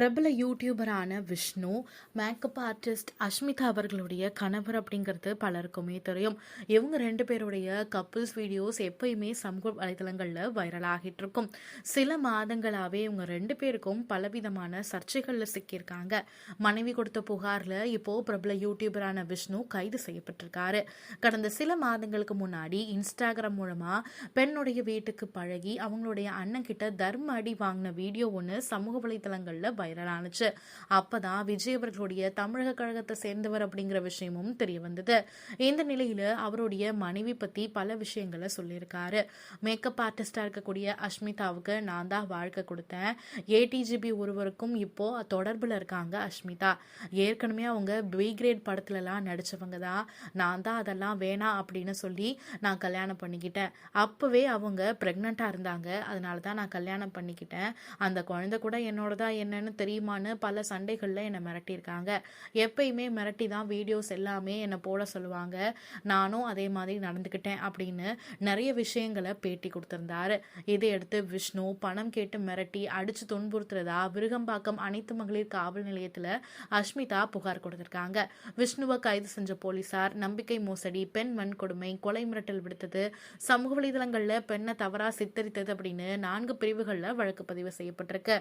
பிரபல யூடியூபரான Vishnu makeup artist Ashmita அவர்களுடைய கணவர் அப்படிங்கிறது பலருக்குமே தெரியும். இவங்க ரெண்டு பேருடைய கப்புள்ஸ் வீடியோஸ் எப்பயுமே சமூக வலைதளங்களில் வைரல் ஆகிட்டு இருக்கும். சில மாதங்களாகவே இவங்க ரெண்டு பேருக்கும் பலவிதமான சர்ச்சைகளில் சிக்கியிருக்காங்க. மனைவி கொடுத்த புகாரில் இப்போ பிரபல யூடியூபரான விஷ்ணு கைது செய்யப்பட்டிருக்காரு. கடந்த சில மாதங்களுக்கு முன்னாடி இன்ஸ்டாகிராம் மூலமாக பெண்ணுடைய வீட்டுக்கு பழகி அவங்களுடைய அண்ணன் கிட்ட தர்ம அடி வாங்கின வீடியோ ஒன்று சமூக வலைதளங்களில் வைரல் ஆனுச்சு அப்பதான் விஜய் அவர்களுடைய தமிழக கழகத்தை சேர்ந்தவர் அப்படிங்கிற விஷயமும் தெரிய வந்தது. இந்த நிலையில அவருடைய மனைவி பத்தி பல விஷயங்களை சொல்லியிருக்காரு. மேக்கப் ஆர்டிஸ்டா இருக்கக்கூடிய அஷ்மிதாவுக்கு நான் தான் வாழ்க்கை கொடுத்தேன். ஏடிஜிபி ஒருவருக்கும் இப்போ தொடர்புல இருக்காங்க அஷ்மிதா. ஏற்கனவே அவங்க பி கிரேட் படத்துலலாம் நடிச்சவங்க தான். நான் தான் அதெல்லாம் வேணாம் அப்படின்னு சொல்லி நான் கல்யாணம் பண்ணிக்கிட்டேன். அப்பவே அவங்க ப்ரெக்னெண்ட்டாக இருந்தாங்க. அதனால தான் நான் கல்யாணம் பண்ணிக்கிட்டேன். அந்த குழந்தை கூட என்னோட தான் என்னன்னு தெரியுமான்னு பல சண்டைகளில் என்னை மிரட்டியிருக்காங்க. எப்பயுமே மிரட்டி தான் வீடியோஸ் எல்லாமே என்னை போட சொல்லுவாங்க. நானும் அதே மாதிரி நடந்துக்கிட்டேன் அப்படின்னு நிறைய விஷயங்களை பேட்டி கொடுத்துருந்தாரு. இதையடுத்து விஷ்ணு பணம் கேட்டு மிரட்டி அடிச்சு துன்புறுத்துறதா விருகம்பாக்கம் அனைத்து மகளிர் காவல் நிலையத்தில் அஷ்மிதா புகார் கொடுத்துருக்காங்க. விஷ்ணுவை கைது செஞ்ச போலீசார் நம்பிக்கை மோசடி பெண் வன்கொடுமை கொலை மிரட்டல் விடுத்தது சமூக வலைதளங்களில் பெண்ணை தவறா சித்தரித்தது அப்படின்னு நான்கு பிரிவுகளில் வழக்கு பதிவு செய்யப்பட்டிருக்கு.